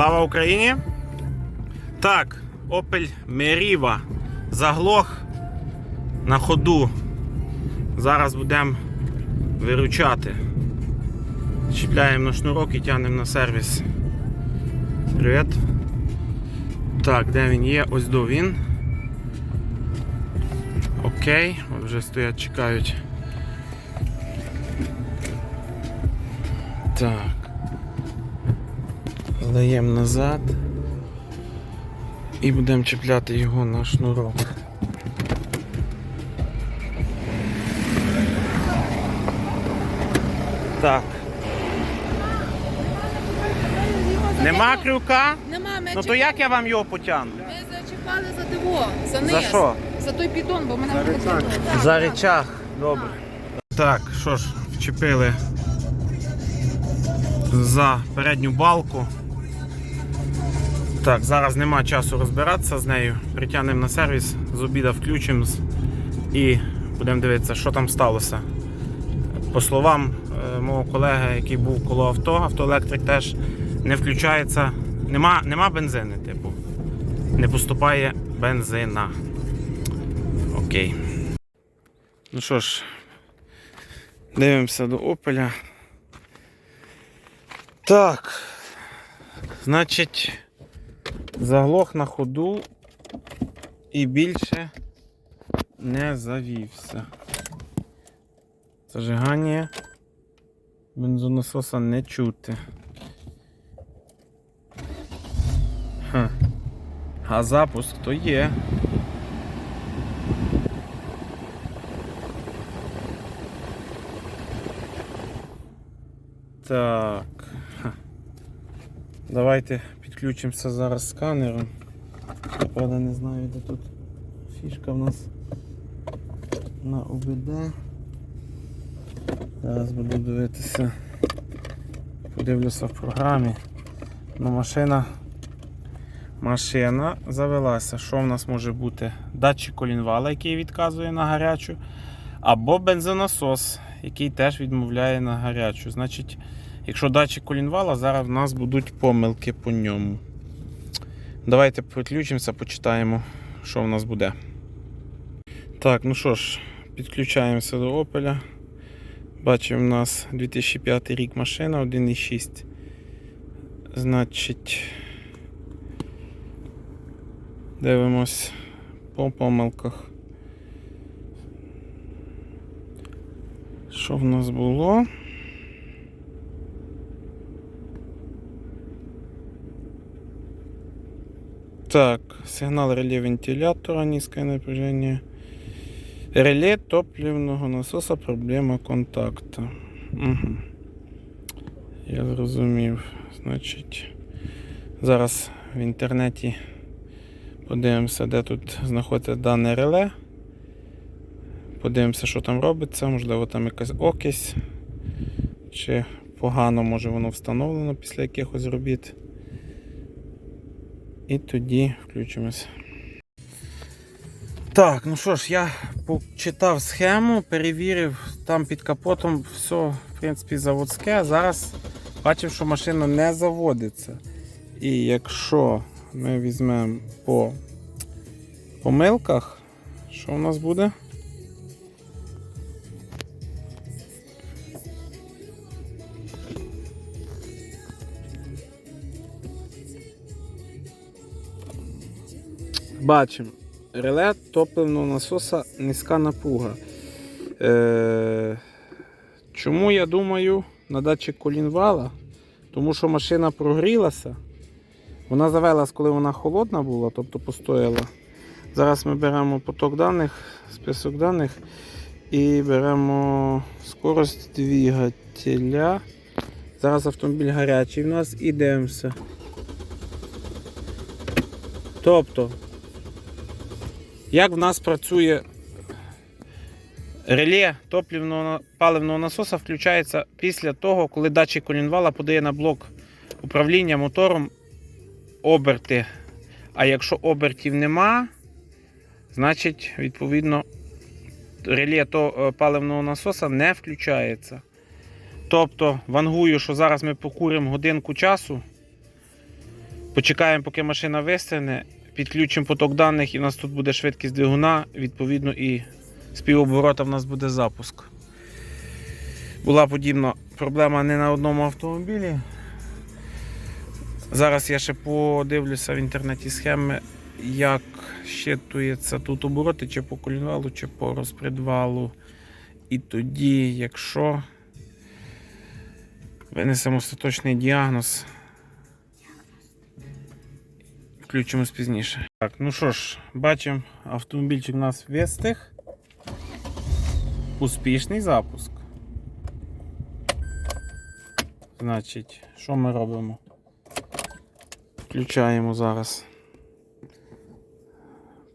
Слава Україні! Так, Opel Meriva заглох на ходу. Зараз будемо виручати. Чіпляємо на шнурок і тягнемо на сервіс. Привіт. Так, де він є? Ось до він. Окей, от вже стоять, чекають. Так. Здаємо назад і будемо чіпляти його на шнурок. Так. Нема крюка? Нема, ми, Ну то як я вам його потягну? ми зачіпали за диво, за низ. За що? За той піддон, бо мене. Так, За речах. Добре. Так, що ж, вчепили за передню балку. Так, зараз нема часу розбиратися з нею. Притягнемо на сервіс, з обіда включимо і будемо дивитися, що там сталося. По словам е, мого колеги, який був коло авто, автоелектрик теж не включається. Нема, нема бензини, типу. Не поступає бензина. Окей. Ну що ж, дивимося до Опеля. Так. Значить, заглох на ходу і більше не завівся. Зажигання бензонасоса не чути. Ха. А запуск то є. Так. Давайте підключимося зараз сканером. Я правда не знаю, де тут фішка в нас на ОБД. Зараз буду дивитися. Подивлюся в програмі. Ну, машина. Машина завелася. Що в нас може бути? Датчик колінвала, який відказує на гарячу. Або бензонасос, який теж відмовляє на гарячу. Значить, якщо датчик колінвала, зараз в нас будуть помилки по ньому. Давайте підключимося, почитаємо, що в нас буде. Так, ну що ж, підключаємося до Opel. Бачимо, у нас 2005 рік машина 1.6. Значить, дивимось по помилках. Що в нас було? Так, сигнал реле вентилятора, низкое напряжение. Реле топливного насоса, проблема контакту. Угу. Я зрозумів. Значить, зараз в інтернеті подивимося, де тут знаходиться дане реле. Подивимося, що там робиться, можливо, там якась окись, чи погано може воно встановлено після якихось робіт. І тоді включимось. Так, ну що ж, я почитав схему, перевірив, там під капотом все, в принципі, заводське. Зараз бачив, що машина не заводиться. І якщо ми візьмемо по помилках, що у нас буде? Бачимо. Реле топливного насоса низька напруга. Е, чому я думаю на датчик колінвала? Тому що машина прогрілася. Вона завелась, коли вона холодна була, тобто постояла. Зараз ми беремо поток даних, список даних і беремо скорость двигателя. Зараз автомобіль гарячий в нас і дивимося. Тобто, як в нас працює реле топливного паливного насоса включається після того, коли датчик колінвала подає на блок управління мотором оберти. А якщо обертів нема, значить, відповідно, реле е, паливного насоса не включається. Тобто, вангую, що зараз ми покуримо годинку часу Почекаємо, поки машина вистигне, підключимо поток даних і в нас тут буде швидкість двигуна, відповідно, і з півоборота в нас буде запуск. Була подібна проблема не на одному автомобілі. Зараз я ще подивлюся в інтернеті схеми, як щитується тут обороти, чи по колінвалу, чи по розпредвалу. І тоді, якщо винесемо остаточний діагноз, включимось пізніше. Так, ну що ж, бачимо, автомобільчик у нас вистиг. Успішний запуск. Значить, що ми робимо? Включаємо зараз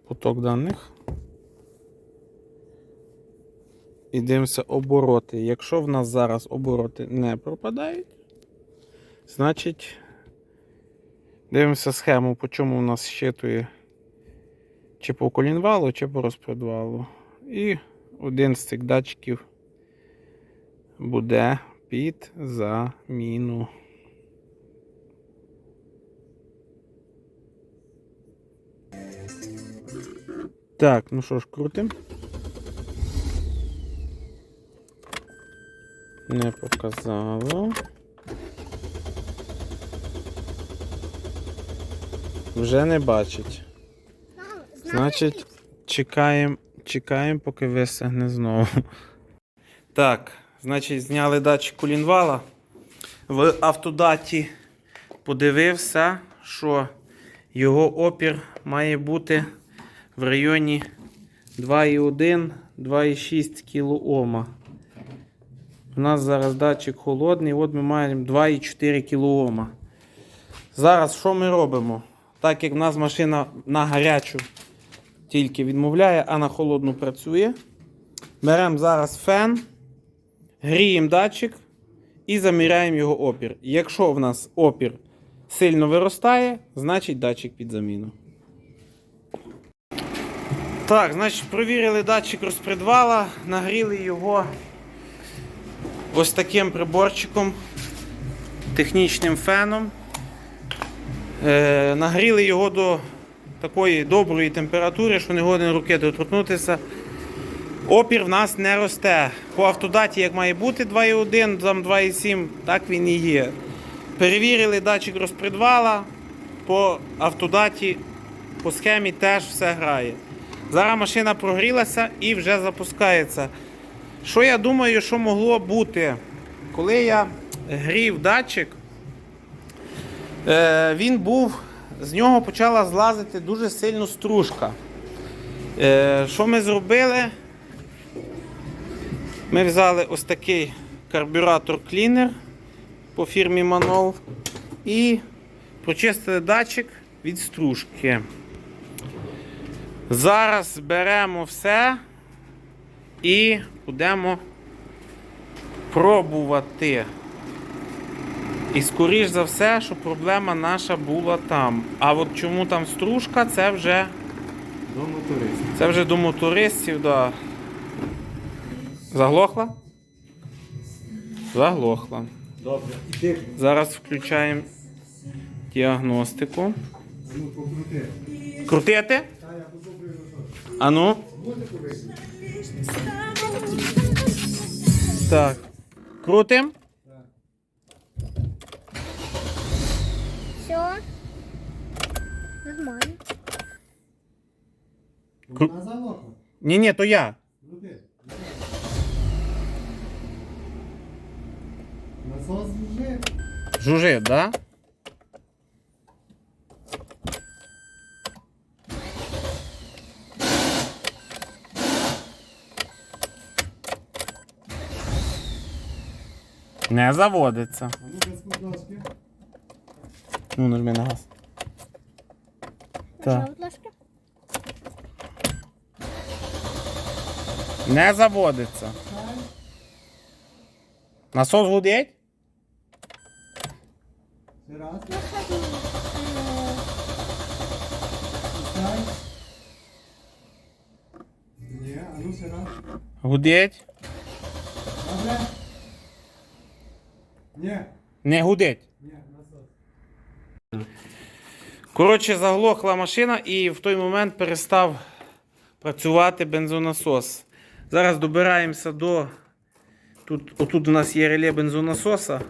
поток даних. І дивимося обороти. Якщо в нас зараз обороти не пропадають, значить дивимося схему, по чому в нас щитує чи по колінвалу, чи по розпредвалу. І один з цих датчиків буде під заміну. Так, ну що ж, крутим. Не показало. Вже не бачить. Значить, чекаємо, чекаємо, поки висохне знову. Так, значить, зняли датчик колінвала. В автодаті подивився, що його опір має бути в районі 2,1-2,6 кОм. У нас зараз датчик холодний, от ми маємо 2,4 кОм. Зараз що ми робимо? Так як в нас машина на гарячу тільки відмовляє, а на холодну працює. Беремо зараз фен, гріємо датчик і заміряємо його опір. Якщо в нас опір сильно виростає, значить датчик під заміну. Так, значить, провірили датчик розпредвала, нагріли його ось таким приборчиком, технічним феном. Е, нагріли його до такої доброї температури, що не годен руки доторкнутися. Опір в нас не росте. По автодаті, як має бути 2,1, там 2,7, так він і є. Перевірили датчик розпредвала. По автодаті, по схемі теж все грає. Зараз машина прогрілася і вже запускається. Що я думаю, що могло бути? Коли я грів датчик, він був, з нього почала злазити дуже сильно стружка. Е, що ми зробили? Ми взяли ось такий карбюратор клінер по фірмі Manol і прочистили датчик від стружки. Зараз беремо все і будемо пробувати. І скоріш за все, що проблема наша була там. А от чому там стружка, це вже До мотористів. це вже до мотористів, да. Заглохла? Заглохла. Добре. Зараз включаємо діагностику. ну, покрути. Крутити? А ну. Так. Крутим. Кру- заглохла. Ні, ні, то я. Крути. Насос вже. Жужи, да? Не заводиться. А ну. Ну, нажми на газ. Так. будь ласка. Не заводиться. Насос гудить? Гудить? Не гудить. Коротше, заглохла машина і в той момент перестав працювати бензонасос. Зараз добираємося до. Тут, отут у нас є реле бензонасоса.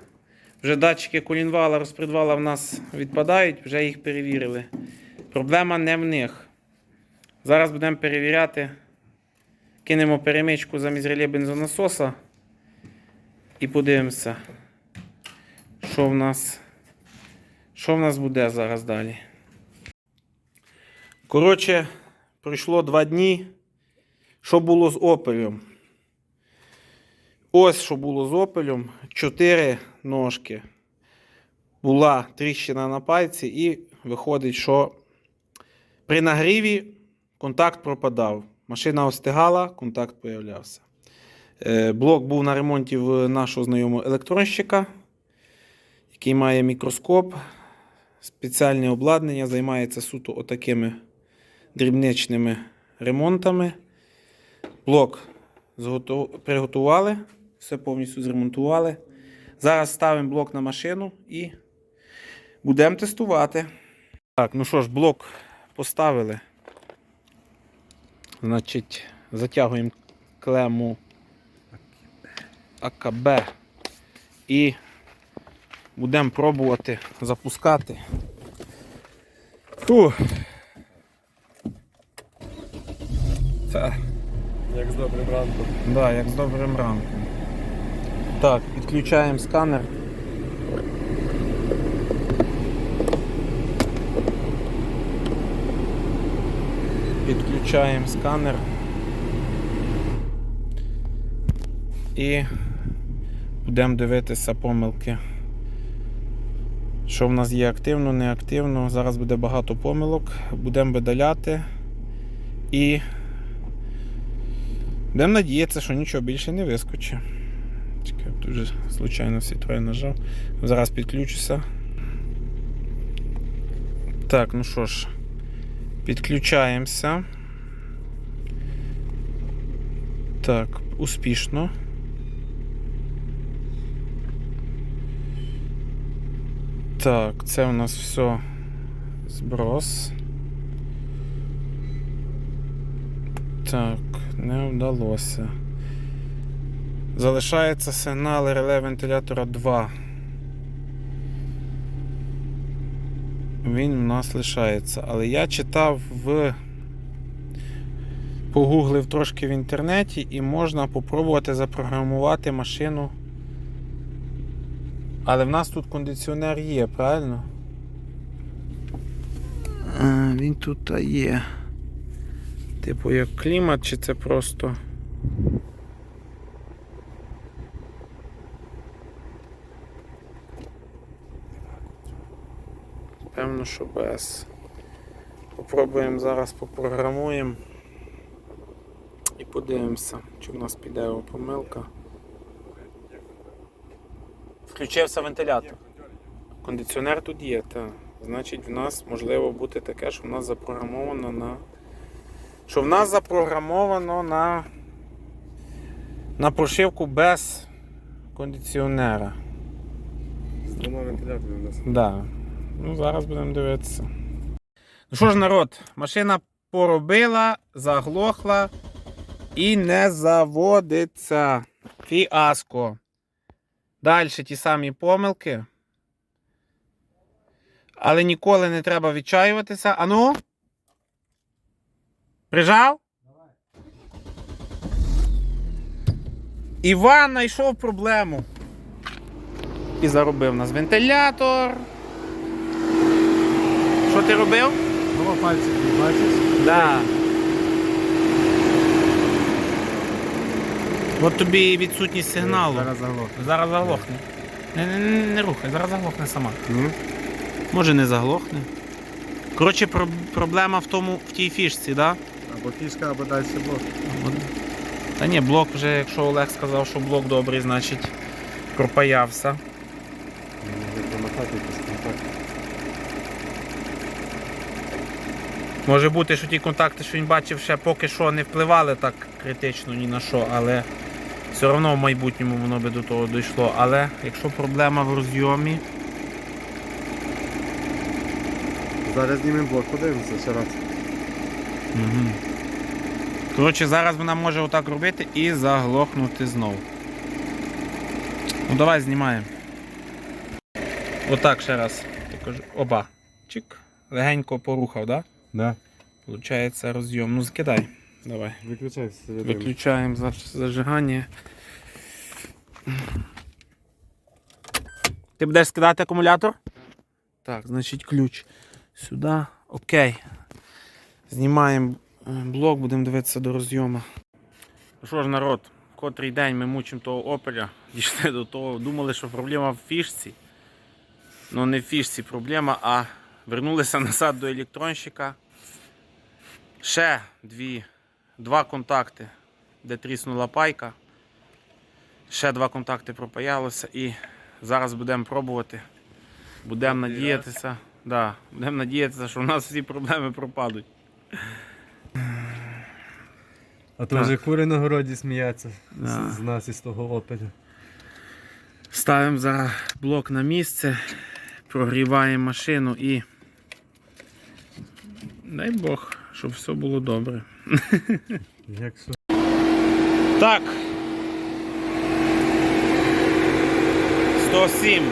Вже датчики колінвала, розпредвала в нас відпадають, вже їх перевірили. Проблема не в них. Зараз будемо перевіряти. Кинемо перемичку замість реле бензонасоса і подивимося, що в нас, що в нас буде зараз далі. Коротше, пройшло два дні. Що було з опелем? Ось що було з опелем. Чотири ножки. Була тріщина на пальці, і виходить, що при нагріві контакт пропадав. Машина остигала, контакт появлявся. Е, Блок був на ремонті в нашого знайомого електронщика, який має мікроскоп, спеціальне обладнання, займається суто отакими дрібничними ремонтами. Блок приготували, все повністю зремонтували. Зараз ставимо блок на машину і будемо тестувати. Так, ну що ж, блок поставили. Значить, затягуємо клему АКБ і будемо пробувати запускати. Фу. Та. Як з добрим ранком. Да, як з добрим ранком. Так, підключаємо сканер. Підключаємо сканер. І будемо дивитися помилки. Що в нас є активно, неактивно. Зараз буде багато помилок. Будемо видаляти. І Будемо надіятися, що нічого більше не вискочить. Чекай, тут же случайно троє нажав. Зараз підключуся. Так, ну що ж, підключаємося. Так, успішно. Так, це у нас все зброс. Так, не вдалося. Залишається сигнал реле вентилятора 2. Він у нас лишається. Але я читав в. Погуглив трошки в інтернеті і можна попробувати запрограмувати машину. Але в нас тут кондиціонер є, правильно? А, він тут є. Типу як клімат, чи це просто. Певно, що без. Попробуємо зараз попрограмуємо і подивимося, чи в нас піде помилка. Включився вентилятор. Кондиціонер тут є, так. Значить, в нас можливо бути таке, що в нас запрограмовано на що в нас запрограмовано на, на прошивку без кондиціонера. З двома вентиляторами у нас. Да. Ну, зараз будемо дивитися. Ну що ж, народ, машина поробила, заглохла і не заводиться. Фіаско. Далі ті самі помилки. Але ніколи не треба відчаюватися. Ану? Прижав? Іван знайшов проблему. І заробив нас вентилятор. Що ти робив? Два пальці, бачиш? Да. От тобі відсутність сигналу. Зараз заглох. Зараз заглохне. Не, не, не, не рухай, зараз заглохне сама. Ну? Може не заглохне. Коротше, про- проблема в тому, в тій фішці, так? Або фішка, або далі блок. Та ні, блок вже, якщо Олег сказав, що блок добрий, значить пропаявся. Може бути, що ті контакти, що він бачив, ще поки що не впливали так критично ні на що, але все одно в майбутньому воно би до того дійшло. Але якщо проблема в розйомі, Зараз знімемо блок, подивимося ще раз. Угу. Коротше, зараз вона може отак робити і заглохнути знову. Ну давай знімаємо. Отак ще раз. Покажу. Оба. Чик. Легенько порухав, так? Да? Да. Получається розйом. Ну закидай. Давай. Виключай. Виключаємо зажигання. Ти будеш скидати акумулятор? Так, значить ключ сюди. Окей. Знімаємо е, блок, будемо дивитися до розйому. Ну що ж, народ, котрий день ми мучимо того опеля, дійшли до того, думали, що проблема в фішці. Ну не в фішці проблема, а вернулися назад до електронщика. Ще дві два контакти, де тріснула пайка. Ще два контакти пропаялося і зараз будемо пробувати. Будемо надіятися. Да, будемо надіятися, що у нас всі проблеми пропадуть. А то Так. вже кури на городі сміються Да. з, нас із того опеля. Ставимо зараз блок на місце, прогріваємо машину і. Дай Бог, щоб все було добре. Якщо Так. 107.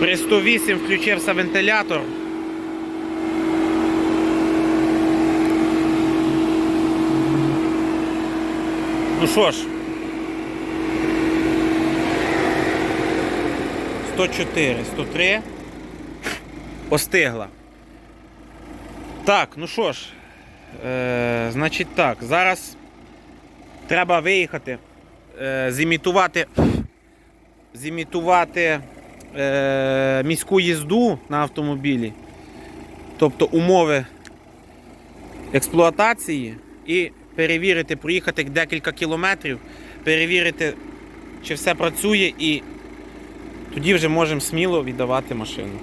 При 108 включився вентилятор. Ну що ж. 104, 103. Остигла. Так, ну що ж. Е, значить так, зараз треба виїхати, е, зімітувати, зімітувати е, міську їзду на автомобілі, тобто умови експлуатації, і перевірити, проїхати декілька кілометрів, перевірити, чи все працює, і тоді вже можемо сміло віддавати машину.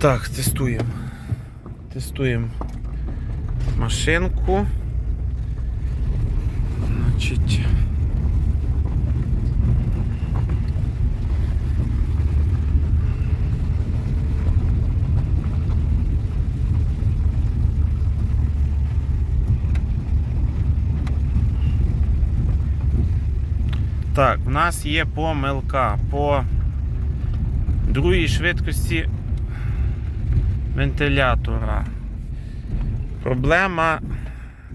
Так, тестуємо. Тестуємо машинку. Значить. Так, в нас є помилка по другій швидкості вентилятора. Проблема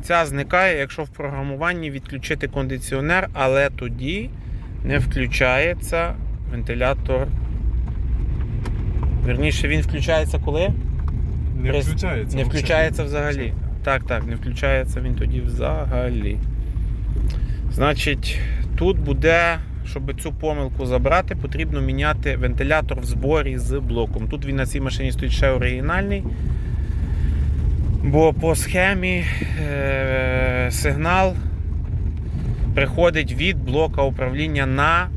ця зникає, якщо в програмуванні відключити кондиціонер, але тоді не включається вентилятор. Верніше, він включається коли? не включається. Не включається взагалі. Так, так, не включається він тоді взагалі. Значить, тут буде, щоб цю помилку забрати, потрібно міняти вентилятор в зборі з блоком. Тут він на цій машині стоїть ще оригінальний. Бо по схемі е- сигнал приходить від блока управління на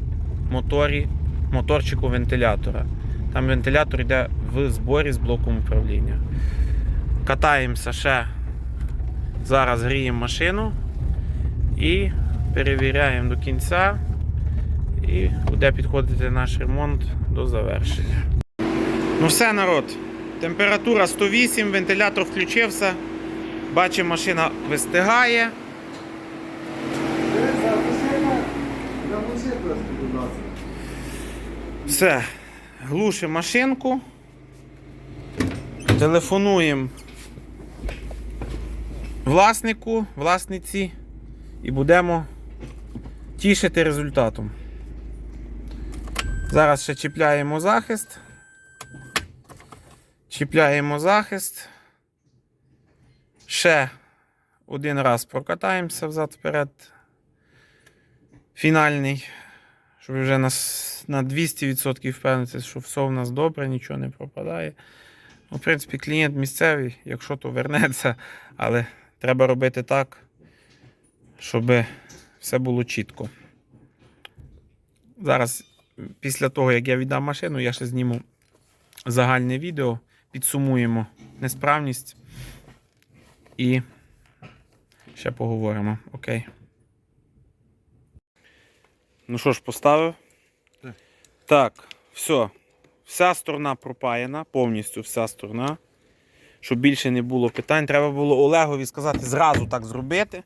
моторі, моторчику вентилятора. Там вентилятор йде в зборі з блоком управління. Катаємося ще. Зараз гріємо машину і перевіряємо до кінця. І буде підходити наш ремонт до завершення. Ну все, народ. Температура 108, вентилятор включився. Бачимо, машина вистигає. Все. Глушимо машинку. Телефонуємо власнику, власниці і будемо тішити результатом. Зараз ще чіпляємо захист. Чіпляємо захист. Ще один раз прокатаємося взад-вперед. Фінальний. Щоб вже на, на 200% впевнитися, що все в нас добре, нічого не пропадає. Ну, в принципі, клієнт місцевий, якщо то вернеться, але треба робити так, щоб все було чітко. Зараз, після того, як я віддам машину, я ще зніму загальне відео, підсумуємо несправність і ще поговоримо. Окей. Ну що ж, поставив? Так. Так, все. Вся сторона пропаяна, повністю вся сторона. Щоб більше не було питань. Треба було Олегові сказати зразу так зробити.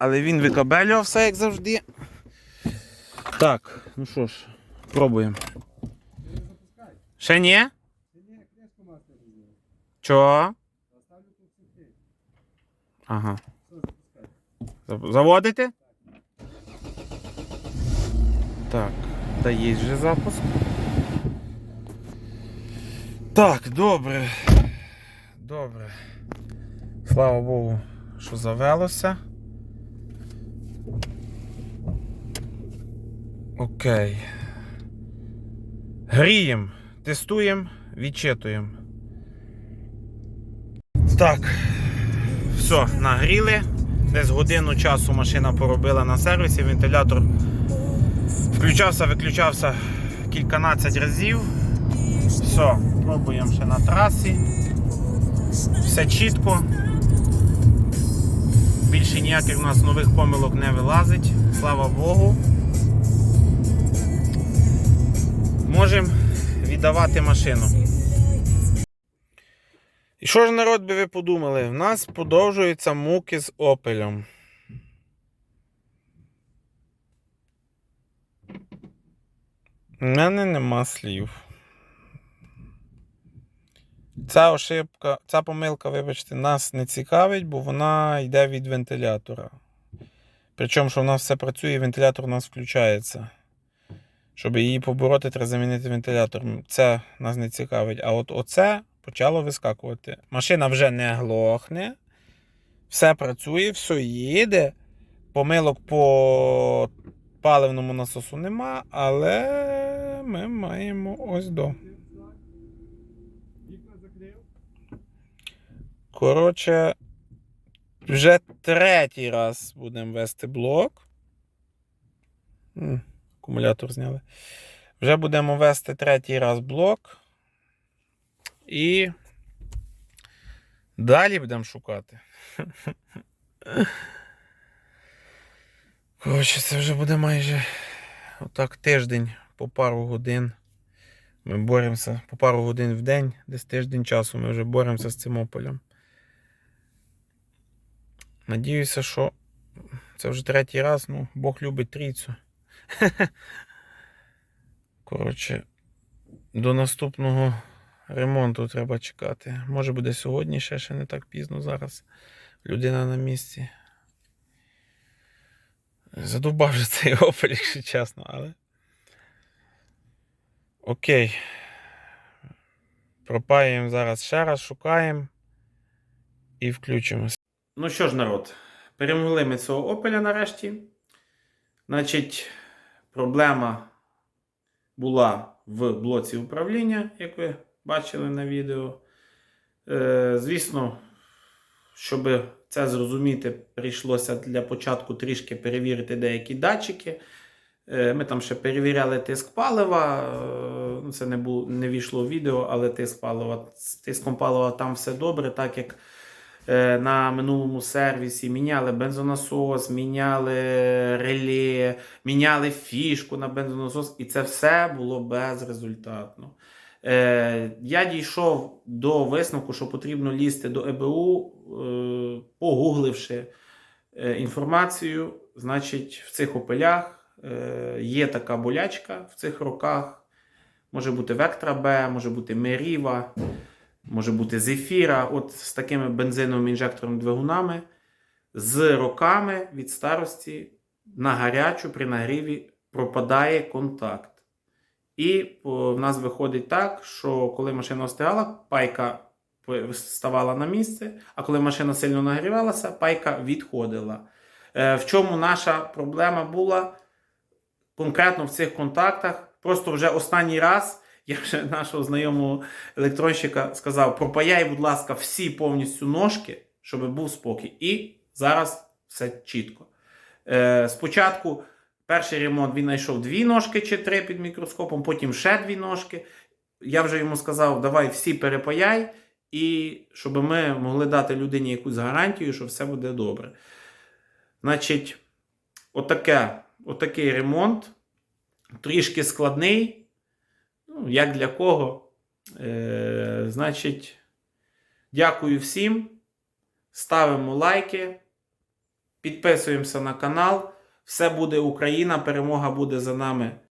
Але він викабелював все, як завжди. Так, ну що ж, пробуємо. Ще ні? Чого? Ага. Зав- Заводите? Так, та є вже запуск. Так, добре. Добре. Слава Богу, що завелося. Окей. Гріємо, тестуємо, відчитуємо. Так. Все, нагріли. Десь годину часу машина поробила на сервісі, вентилятор включався, виключався кільканадцять разів. Все, пробуємо ще на трасі. Все чітко. Більше ніяких у нас нових помилок не вилазить. Слава Богу. Можемо віддавати машину. І що ж, народ би ви подумали? В нас продовжуються муки з опелем. У мене нема слів. Ця ошибка, ця помилка, вибачте, нас не цікавить, бо вона йде від вентилятора. Причому, що в нас все працює, і вентилятор у нас включається. Щоб її побороти, треба замінити вентилятор. Це нас не цікавить. А от оце почало вискакувати. Машина вже не глохне, все працює, все їде. Помилок по паливному насосу нема, але ми маємо ось до. Коротше, вже третій раз будемо вести блок. Акумулятор зняли. Вже будемо вести третій раз блок. І далі будемо шукати. Коротше, це вже буде майже отак тиждень по пару годин. Ми боремося по пару годин в день, десь тиждень часу ми вже боремося з цим опелем. Надіюся, що це вже третій раз, ну, Бог любить трійцю. Коротше, до наступного ремонту треба чекати. Може буде сьогодні, ще, ще не так пізно зараз. Людина на місці. Задубав вже цей опель, якщо чесно, але. Окей. Пропаємо зараз ще раз, шукаємо і включимося. Ну що ж, народ, перемогли ми цього опеля нарешті. Значить, проблема була в блоці управління, як ви бачили на відео. Е, звісно, щоб це зрозуміти, прийшлося для початку трішки перевірити деякі датчики. Е, Ми там ще перевіряли тиск палива. е, ну, Це не було, не війшло в відео, але тиск палива. З тиском палива там все добре, так як на минулому сервісі міняли бензонасос, міняли реле, міняли фішку на бензонасос, і це все було безрезультатно. Е, я дійшов до висновку, що потрібно лізти до ЕБУ, е, погугливши е, інформацію. Значить, в цих опелях е, є така болячка в цих роках. Може бути Вектра Б, може бути Меріва, може бути Зефіра. От з такими бензиновим інжектором двигунами. З роками від старості на гарячу при нагріві пропадає контакт. І в нас виходить так, що коли машина остигала, пайка ставала на місце, а коли машина сильно нагрівалася, пайка відходила. Е, В чому наша проблема була конкретно в цих контактах? Просто вже останній раз я вже нашого знайомого електронщика сказав: пропаяй, будь ласка, всі повністю ножки, щоб був спокій. І зараз все чітко. Е, Спочатку перший ремонт він знайшов дві ножки чи три під мікроскопом, потім ще дві ножки. Я вже йому сказав, давай всі перепаяй, і щоб ми могли дати людині якусь гарантію, що все буде добре. Значить, отаке, отакий ремонт, трішки складний. Ну, як для кого. Е, значить, дякую всім. Ставимо лайки, підписуємося на канал. Все буде Україна, перемога буде за нами.